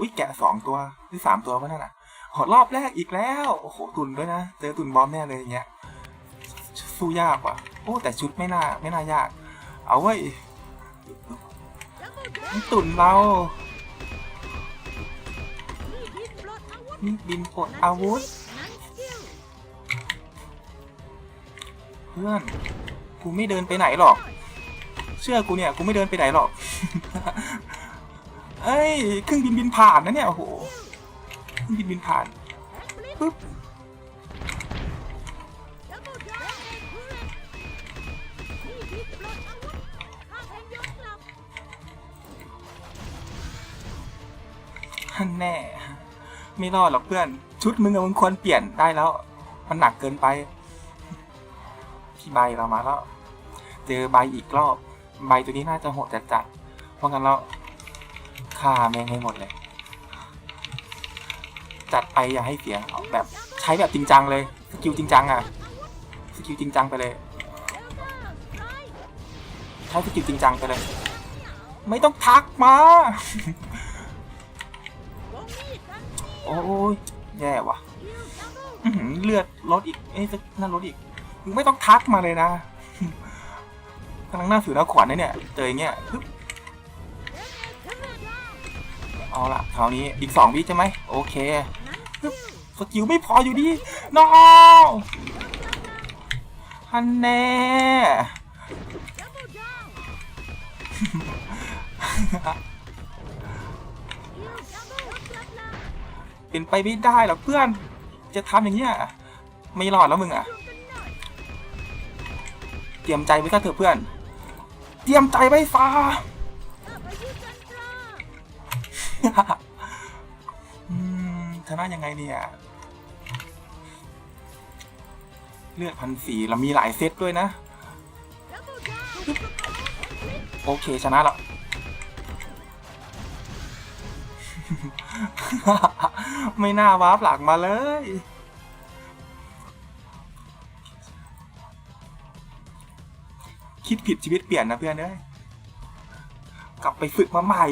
อุ้ยแกะสองตัวหรือสามตัววะนั่นน่ะโหรอบแรกอีกแล้ว โอ้โหตุนด้วยนะ เจอตุนบอมแน่เลยอย่างเงี้ย สู้ยากว่ะ โอ้แต่ชุดไม่น่าไม่น่ายาก เอาเว้ตุนเรานี่บินปลดอาวุธ เพื่อนกูไม่เดินไปไหนหรอก เชื่อกูเนี่ยกูไม่เดินไปไหนหรอก เอ้ยเครื่องบินบินผ่านนะเนี่ยโอ้โหเครื่องบินบินผ่านปึ๊บฮันแน่ ไม่รอดหรอกเพื่อน ชุดมึงมึงควรเปลี่ยนได้แล้ว มันหนักเกินไป พี่ใบเรามาแล้ว เจอใบอีกรอบ ใบตัวนี้น่าจะโหดจัดจัดๆเพราะงั้นเรา ฆ่าแม่งให้หมดเลย จัดไปอย่าให้เสียแบบใช้แบบจริงจังเลย สกิลจริงจังอะสกิลจริงจังไปเลย ใช้สกิลจริงจังไปเลย ไม่ต้องทักมา โอ้ยแย่ว่ะเลือดลดอีกเอ้ยนั่นลดอีกมึงไม่ต้องทักมาเลยนะกำลังหน้าสิวหน้าขวัญนะเนี่ย เจออย่างเงี้ย เอาละคราวนี้อีกสองวิใช่ไหมโอเคสกิลไม่พออยู่ดีน้องฮันแน่เป็นไปไม่ได้หรอกเพื่อน จะทำอย่างเงี้ยไม่รอดแล้วมึงอะ เตรียมใจไว้ก็เถอะเพื่อน เตรียมใจไว้ฟ้า ชนะยังไงเนี่ย เลือดพันสีเรามีหลายเซตด้วยนะ โอเคชนะแล้วไม่น่าวาร์ปหลังมาเลย คิดผิดชีวิตเปลี่ยนนะเพื่อนเอ้ย กลับไปฝึกมาใหม่